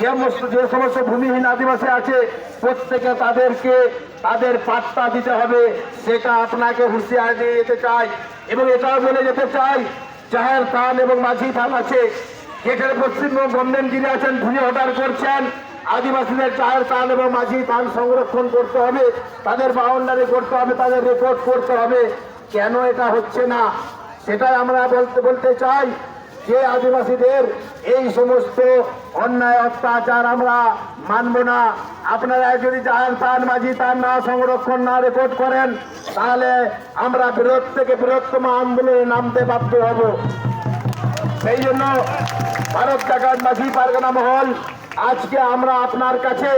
যে সমস্ত যে সমস্ত ভূমিহীন আদিবাসী আছে, প্রত্যেকে তাদেরকে তাদের পাত্তা দিতে হবে। সেটা আপনাকে হুঁশিয়ার দিয়ে যেতে চাই এবং এটাও বলে যেতে চাই চাহের থান এবং মাঝি থান আছে, যেখানে পশ্চিমবঙ্গ গভর্নমেন্ট যিনি আছেন ভুঁড়ি অর্ডার করছেন, আদিবাসীদের চায়ের তান এবং মাঝি থান সংরক্ষণ করতে হবে, তাদের বাউন্ডারি করতে হবে, তাদের রেকর্ড করতে হবে। কেন এটা হচ্ছে না? সেটাই আমরা বলতে বলতে চাই যে আদিবাসীদের এই সমস্ত অন্যায়, অত্যাচার আমরা মানব না। আপনারা যদি চায়ের তান মাঝি তান না সংরক্ষণ না রেকর্ড করেন, তাহলে আমরা বিরোধ থেকে বৃহত্তম আন্দোলনে নামতে বাধ্য হব। সেই জন্য ভারত জাগাত মাঝি পারগানা মহল, আজকে আমরা আপনার কাছে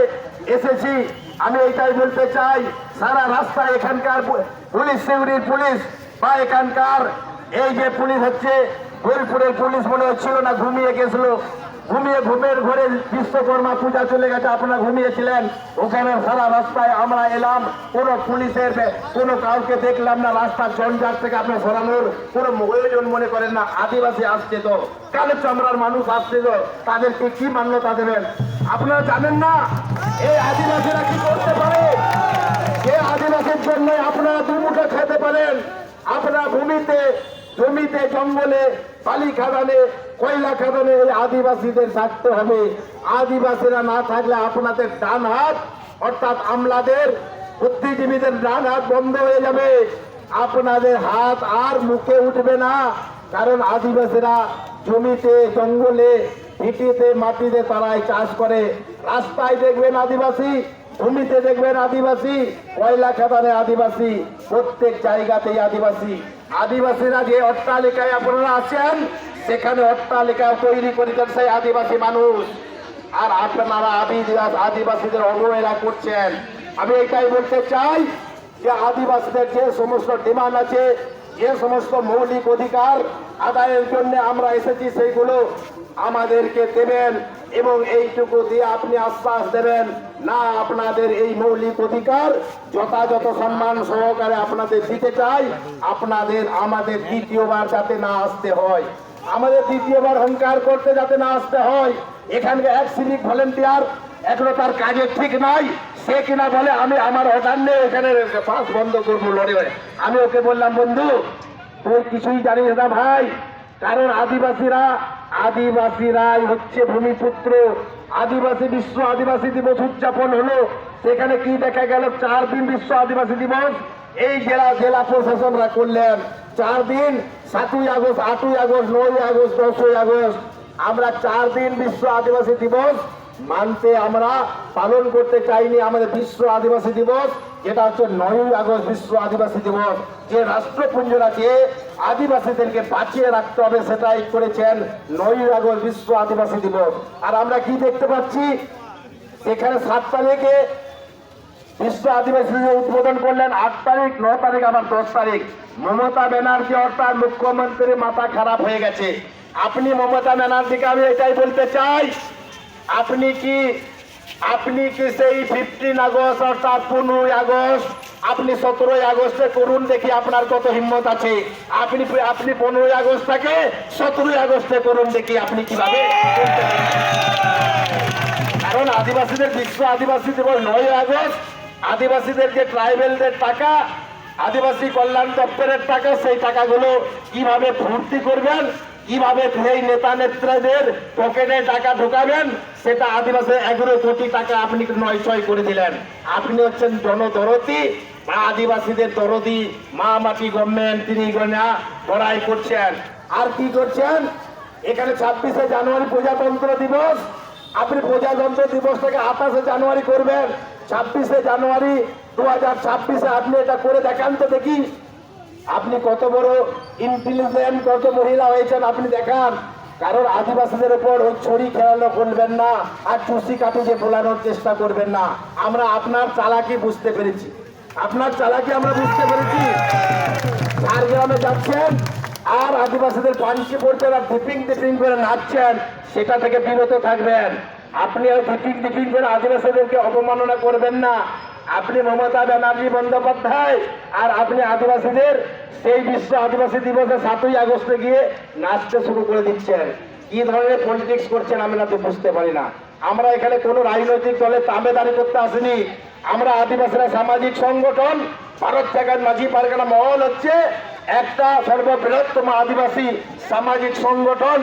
এসেছি। আমি এটাই বলতে চাই, সারা রাস্তায় এখানকার পুলিশ, সিউড়ির পুলিশ বা এখানকার এই যে পুলিশ হচ্ছে বোলপুরের পুলিশ মনে হচ্ছিল না, ঘুমিয়ে গেছিল। ঘুমিয়ে ঘুমের ঘরে বিশ্বকর্মা পূজা চলে গেছে, আপনারা ঘুমিয়েছিলেন। ওখানে সারা রাস্তায় আমরা এলাম, কোনো পুলিশের কোনো কাউকে দেখলাম না, রাস্তার জঞ্জাট থেকে আপনি সরানোর কোনো প্রয়োজন মনে করেন না, আদিবাসী আসছে তো। কালো চামড়ার মানুষ আসছে তো, তাদেরকে কি মান্যতা দেবেন? আপনারা জানেন না, এই আদিবাসীরা কি করতে পারে? যে আদিবাসীর জন্য আপনারা দুমুঠো খেতে পারেন। আপনারা ভূমিতে, জমিতে, জঙ্গলে বালি খাদানে, কয়লা খাদানে এই আদিবাসীদের থাকতে হবে। আদিবাসীরা না থাকলে আপনাদের ডান হাত, অর্থাৎ আমলাদের, বুদ্ধিজীবীদের ডান হাত বন্ধ হয়ে যাবে। আপনাদের হাত আর মুখে উঠবে না, কারণ আদিবাসীরা জমিতে, জঙ্গলে, ভিটিতে, মাটিতে তারাই চাষ করে। রাস্তায় দেখবেন আদিবাসী, ভূমিতে দেখবেন আদিবাসী, কয়লা খাদানে আদিবাসী, প্রত্যেক জায়গাতেই আদিবাসী। আদিবাসীরা যে অট্টালিকায় আপনারা আছেন, সেখানে অট্টালিকা তৈরি করেছেন সেই আদিবাসী মানুষ। আর আপনারা আদিবাস আদিবাসীদের অবহেলা করছেন। আমি এটাই বলতে চাই যে আদিবাসীদের যে সমস্ত ডিমান্ড আছে, যে সমস্ত মৌলিক অধিকার আদায়ের জন্য আমরা এসেছি, সেইগুলো আমাদেরকে দেবেন। এবং এইটুকু দিয়ে আপনি আশ্বাস দেবেন, না, আপনাদের এই মৌলিক অধিকার যথাযথ সম্মান সহকারে আপনাদের দিতে চাই, আপনাদের, আমাদের দ্বিতীয়বার যাতে না আসতে হয়। আমাদের দ্বিতীয়বার অহংকার করতে যাতে না আসতে হয়। এখানকার এক সিভিক ভলেন্টিয়ার এখনও তার কাজের ঠিক নাই। সে কিনা বলে, আমি আমার অর্ডার নেই এখানে পাস বন্ধ করব লড়ে। আমি ওকে বললাম, বন্ধু, তুই কিছুই জানিস না ভাই, কারণ আদিবাসীরা আদিবাসীরাই হচ্ছে ভূমিপুত্র। আদিবাসী বিশ্ব আদিবাসী দিবস উদযাপন হলো। সেখানে কি দেখা গেল? চার দিন বিশ্ব আদিবাসী দিবস। এই জেলা জেলা প্রশাসনরা করলেন। চার দিন, সাতই আগস্ট, আটই আগস্ট, নয় আগস্ট, দশই আগস্ট। আমরা চার দিন বিশ্ব আদিবাসী দিবস মানতে আমরা পালন করতে চাইনি। আমাদের বিশ্ব আদিবাসী দিবস যেটা হচ্ছে নয়ই আগস্ট বিশ্ব আদিবাসী দিবস। যে রাষ্ট্রপুঞ্জরা যে আদিবাসীদেরকে বাঁচিয়ে রাখতে হবে সেটাই করেছেন নয়ই আগস্ট বিশ্ব আদিবাসী দিবস। আর আমরা কি দেখতে পাচ্ছি? এখানে সাত তারিখে বিশ্ব আদিবাসী দিবস উদ্বোধন করলেন আট তারিখ, ন তারিখ, আবার দশ তারিখ। মমতা ব্যানার্জি অর্থাৎ মুখ্যমন্ত্রী মাথা খারাপ হয়ে গেছে। আপনি মমতা ব্যানার্জিকে আমি এটাই বলতে চাই, আপনি কি আপনি কি সেই ফিফটিন আগস্ট অর্থাৎ পনেরোই আগস্ট? আপনি সতেরোই আগস্টে করুন, দেখি আপনার কত হিম্মত আছে। আপনি আপনি পনেরোই আগস্টটাকে সতেরোই আগস্টে করুন, দেখি আপনি কীভাবে কারণ আদিবাসীদের বিশ্ব আদিবাসী দিবস নয় আগস্ট। আদিবাসীদের যে ট্রাইবেলদের টাকা, আদিবাসী কল্যাণ দপ্তরের টাকা, সেই টাকাগুলো কীভাবে ভর্তি করবেন? কীভাবে সেই নেতা নেত্রীদের পকেটে টাকা ঢোকাবেন, সেটা আদিবাসী এগারো কোটি টাকা আপনি নয় ছয় করে দিলেন। আপনি হচ্ছেন জনদরতি বা আদিবাসীদের দরদি, মা মাটি গভর্নমেন্ট, তিনি লড়াই করছেন। আর কি করছেন? এখানে ছাব্বিশে জানুয়ারি প্রজাতন্ত্র দিবস। আপনি প্রজাতন্ত্র দিবসটাকে আঠাশে জানুয়ারি করবেন। ছাব্বিশে জানুয়ারি দু হাজার ছাব্বিশে আপনি এটা করে দেখান তো দেখি। আপনি কত বড় ইন্টেলিজেন্ট কত মহিলা হয়েছেন আপনি দেখান। কারণ আদিবাসীদের উপর ওই ছড়ি খেলানো করবেন না, আর চুষি কাটি যে ফোলানোর চেষ্টা করবেন না। আমরা আপনার চালাকি বুঝতে পেরেছি। আপনার চালাকি আমরা বুঝতে পেরেছি। ঝাড়গ্রামে যাচ্ছেন, আর আদিবাসীদের পাঞ্চি পড়ছেন আর ডিপিং ডিপিং করে নাচছেন, সেটা থেকে বিরত থাকবেন। আপনি ওই ডিপিং ডিপিং করে আদিবাসীদেরকে অপমাননা করবেন না। আপনি মমতা ব্যানার্জি বন্দ্যোপাধ্যায় আর আপনি আদিবাসীদের সেই বিশ্ব আদিবাসী দিবসে সাতই আগস্টে গিয়ে নাচতে শুরু করে দিচ্ছেন। কি ধরনের পলিটিক্স করছেন আমি না তো বুঝতে পারি না। আমরা এখানে কোনো রাজনৈতিক দলের তাবেদারি করতে আসিনি। আমরা আদিবাসীরা সামাজিক সংগঠন, ভারত থেকে মাঝি পারগানা মহল হচ্ছে একটা সর্ববৃহত্তম আদিবাসী সামাজিক সংগঠন।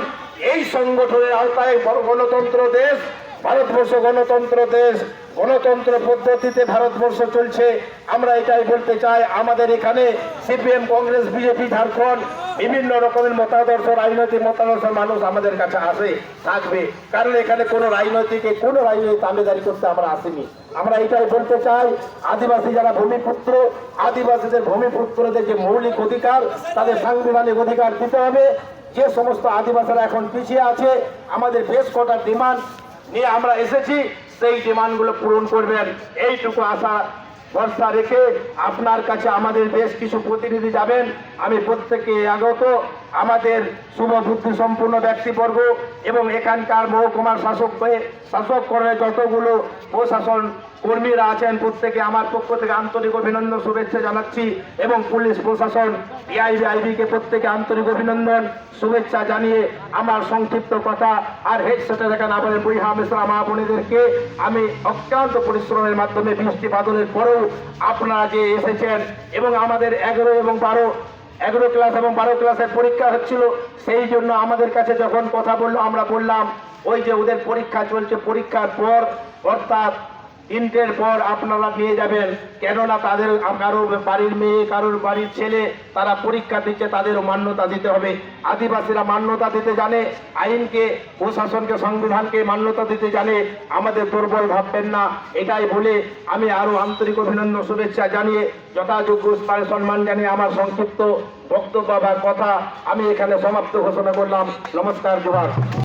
এই সংগঠনের আওতায় গণতন্ত্র দেশ ভারতবর্ষ গণতন্ত্র দেশ, গণতন্ত্র পদ্ধতিতে ভারতবর্ষ চলছে। আমরা এটাই বলতে চাই, আমাদের এখানে সিপিএম, কংগ্রেস, বিজেপি, ঝাড়খণ্ড বিভিন্ন রকমের মতাদর্শ, রাজনৈতিক মতাদর্শের মানুষ আমাদের কাছে আসে, থাকবে। কারণ এখানে কোনো রাজনৈতিকে, কোনো রাজনৈতিক দাবিদারি করতে আমরা আসিনি। আমরা এটাই বলতে চাই, আদিবাসী যারা ভূমিপুত্র, আদিবাসীদের ভূমিপুত্রদের যে মৌলিক অধিকার, তাদের সাংবিধানিক অধিকার দিতে হবে। যে সমস্ত আদিবাসীরা এখন পিছিয়ে আছে, আমাদের বেশ কটা ডিমান্ড নিয়ে আমরা এসেছি, সেই ডিমান্ডগুলো পূরণ করবেন। এইটুকু আশা, ভরসা রেখে আপনার কাছে আমাদের বেশ কিছু প্রতিনিধি যাবেন। আমি প্রত্যেকে আগত, আমাদের শুভ বুদ্ধি সম্পূর্ণ ব্যক্তিবর্গ এবং এখানকার মহকুমার শাসক হয়ে শাসক করে যতগুলো প্রশাসন কর্মীরা আছেন প্রত্যেকে আমার পক্ষ থেকে আন্তরিক অভিনন্দন, শুভেচ্ছা জানাচ্ছি এবং পুলিশ প্রশাসন এআইবি আইবিকে প্রত্যেকে আন্তরিক অভিনন্দন, শুভেচ্ছা জানিয়ে আমার সংক্ষিপ্ত কথা আর হেডসেটে দেখেন আমাদের বৈহা মিশ্রা মা বোনেদেরকে। আমি অক্লান্ত পরিশ্রমের মাধ্যমে বৃষ্টি বাদলের পরেও আপনারা যে এসেছেন এবং আমাদের এগারো এবং বারো, এগারো ক্লাস এবং বারো ক্লাসের পরীক্ষা হচ্ছিল, সেই জন্য আমাদের কাছে যখন কথা বলল, আমরা বললাম, ওই যে ওদের পরীক্ষা চলছে, পরীক্ষার পর অর্থাৎ তিনটের পর আপনারা নিয়ে যাবেন। কেননা তাদের কারোর বাড়ির মেয়ে, কারোর বাড়ির ছেলে, তারা পরীক্ষা দিচ্ছে, তাদেরও মান্যতা দিতে হবে। আদিবাসীরা মান্যতা দিতে জানে, আইনকে, প্রশাসনকে, সংবিধানকে মান্যতা দিতে জানে। আমাদের দুর্বল ভাববেন না, এটাই বলে আমি আরও আন্তরিক অভিনন্দন, শুভেচ্ছা জানিয়ে যথাযোগ্য সম্মান জানিয়ে আমার সংক্ষিপ্ত বক্তব্য বা কথা আমি এখানে সমাপ্ত ঘোষণা করলাম। নমস্কার, জোহার।